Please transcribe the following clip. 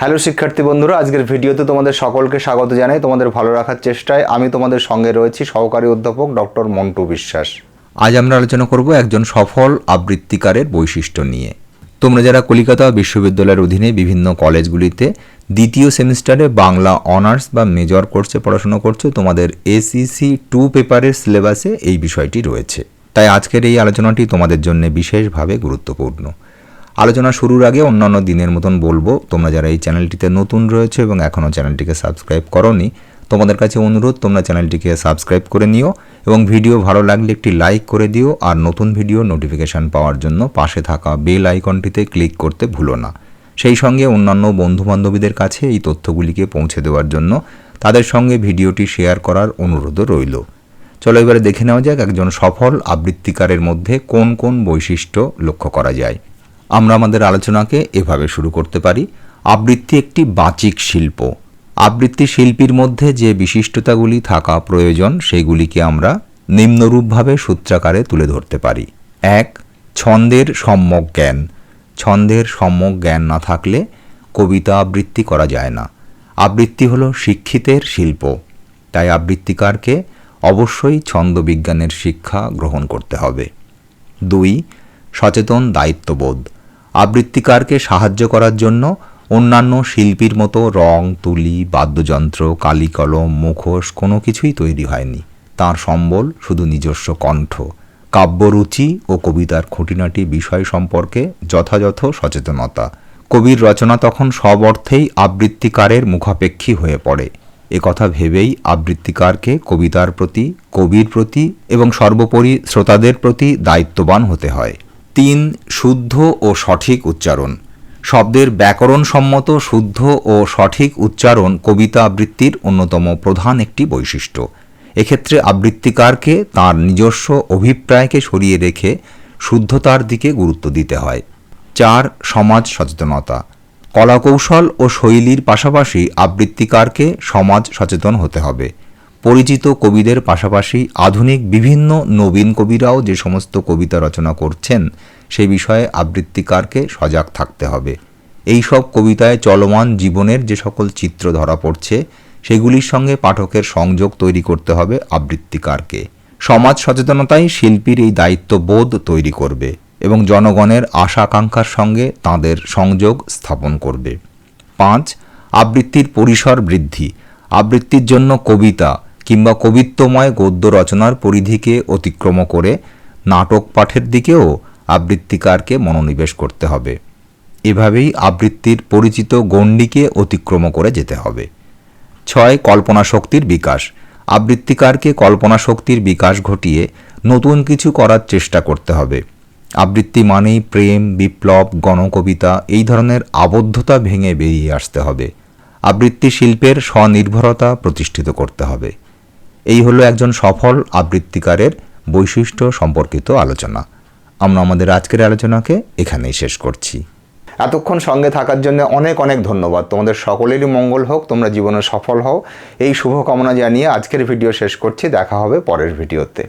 Hello শিক্ষার্থী বন্ধুরা, আজকের ভিডিওতে তোমাদের সকলকে স্বাগত জানাই। তোমাদের ভালো রাখার চেষ্টায় আমি তোমাদের সঙ্গে রয়েছি সহকারী অধ্যাপক ডক্টর মন্টু বিশ্বাস। আজ আমরা আলোচনা করব একজন সফল আবৃত্তিকারের বৈশিষ্ট্য নিয়ে। তোমরা যারা কলিকাতা বিশ্ববিদ্যালয়ের অধীনে বিভিন্ন কলেজগুলিতে দ্বিতীয় সেমিস্টারে বাংলা অনার্স বা মেজর কোর্সে পড়াশোনা করছ, তোমাদের এসিসি টু পেপারের সিলেবাসে এই বিষয়টি রয়েছে। তাই আজকের এই আলোচনাটি তোমাদের জন্য বিশেষভাবে গুরুত্বপূর্ণ। আলোচনা শুরুর আগে অন্যান্য দিনের মতন বলব, তোমরা যারা এই চ্যানেলটিতে নতুন রয়েছে এবং এখনও চ্যানেলটিকে সাবস্ক্রাইব করনি, তোমাদের কাছে অনুরোধ, তোমরা চ্যানেলটিকে সাবস্ক্রাইব করে নিও এবং ভিডিও ভালো লাগলে একটি লাইক করে দিও আর নতুন ভিডিও নোটিফিকেশান পাওয়ার জন্য পাশে থাকা বেল আইকনটিতে ক্লিক করতে ভুলো না। সেই সঙ্গে অন্যান্য বন্ধুবান্ধবীদের কাছে এই তথ্যগুলিকে পৌঁছে দেওয়ার জন্য তাদের সঙ্গে ভিডিওটি শেয়ার করার অনুরোধও রইল। চলো এবারে দেখে নেওয়া যাক একজন সফল আবৃত্তিকারের মধ্যে কোন কোন বৈশিষ্ট্য লক্ষ্য করা যায়। আমরা আমাদের আলোচনাকে এভাবে শুরু করতে পারি। আবৃত্তি একটি বাচিক শিল্প। আবৃত্তি শিল্পীর মধ্যে যে বিশিষ্টতাগুলি থাকা প্রয়োজন, সেগুলিকে আমরা নিম্নরূপভাবে সূত্রাকারে তুলে ধরতে পারি। এক, ছন্দের সম্যক জ্ঞান। ছন্দের সম্যক জ্ঞান না থাকলে কবিতা আবৃত্তি করা যায় না। আবৃত্তি হলো শিক্ষিতের শিল্প। তাই আবৃত্তিকারকে অবশ্যই ছন্দবিজ্ঞানের শিক্ষা গ্রহণ করতে হবে। দুই, সচেতন দায়িত্ববোধ। আবৃত্তিকারকে সাহায্য করার জন্য অন্যান্য শিল্পীর মতো রং, তুলি, বাদ্যযন্ত্র, কালিকলম, মুখোশ কোনো কিছুই তৈরি হয়নি। তার সম্বল শুধু নিজস্ব কণ্ঠ। কাব্যরুচি ও কবিতার খুঁটিনাটি বিষয় সম্পর্কে যথাযথ সচেতনতা। কবির রচনা তখন সব অর্থেই আবৃত্তিকারের মুখাপেক্ষী হয়ে পড়ে। কথা ভেবেই আবৃত্তিকারকে কবিতার প্রতি, কবির প্রতি এবং সর্বোপরি শ্রোতাদের প্রতি দায়িত্ববান হতে হয়। তিন শুদ্ধ ও সঠিক উচ্চারণ। শব্দের ব্যাকরণসম্মত শুদ্ধ ও সঠিক উচ্চারণ কবিতা আবৃত্তির অন্যতম প্রধান একটি বৈশিষ্ট্য। এক্ষেত্রে আবৃত্তিকারকে তার নিজস্ব অভিপ্রায়কে সরিয়ে রেখে শুদ্ধতার দিকে গুরুত্ব দিতে হয়। চার, সমাজ সচেতনতা। কলাকৌশল ও শৈলীর পাশাপাশি আবৃত্তিকারকে সমাজ সচেতন হতে হবে। পরিচিত কবিদের পাশাপাশি আধুনিক বিভিন্ন নবীন কবিরাও যে সমস্ত কবিতা রচনা করছেন, সে বিষয়ে আবৃত্তিকারকে সজাগ থাকতে হবে। এই সব কবিতায় চলমান জীবনের যে সকল চিত্র ধরা পড়ছে, সেগুলির সঙ্গে পাঠকের সংযোগ তৈরি করতে হবে আবৃত্তিকারকে। সমাজ সচেতনতাই শিল্পীর এই দায়িত্ববোধ তৈরি করবে এবং জনগণের আশা আকাঙ্ক্ষার সঙ্গে তাঁদের সংযোগ স্থাপন করবে। পাঁচ, আবৃত্তির পরিসর বৃদ্ধি। আবৃত্তির জন্য কবিতা কিংবা কবিত্বময় গদ্য রচনার পরিধিকে অতিক্রম করে নাটক পাঠের দিকেও আবৃত্তিকারকে মনোনিবেশ করতে হবে। এভাবেই আবৃত্তির পরিচিত গণ্ডিকে অতিক্রম করে যেতে হবে। ছয় কল্পনা শক্তির বিকাশ। আবৃত্তিকারকে কল্পনা শক্তির বিকাশ ঘটিয়ে নতুন কিছু করার চেষ্টা করতে হবে। আবৃত্তি মানেই প্রেম, বিপ্লব, গণকবিতা, এই ধরনের আবদ্ধতা ভেঙে বেরিয়ে আসতে হবে। আবৃত্তি শিল্পের স্বনির্ভরতা প্রতিষ্ঠিত করতে হবে। এই হলো একজন সফল আবৃত্তিকারের বৈশিষ্ট্য সম্পর্কিত আলোচনা। আমরা আমাদের আজকের আলোচনাকে এখানেই শেষ করছি। এতক্ষণ সঙ্গে থাকার জন্য অনেক অনেক ধন্যবাদ। তোমাদের সকলেরই মঙ্গল হোক, তোমরা জীবনে সফল হও। এই শুভকামনা জানিয়ে আজকের ভিডিও শেষ করছি। দেখা হবে পরের ভিডিওতে।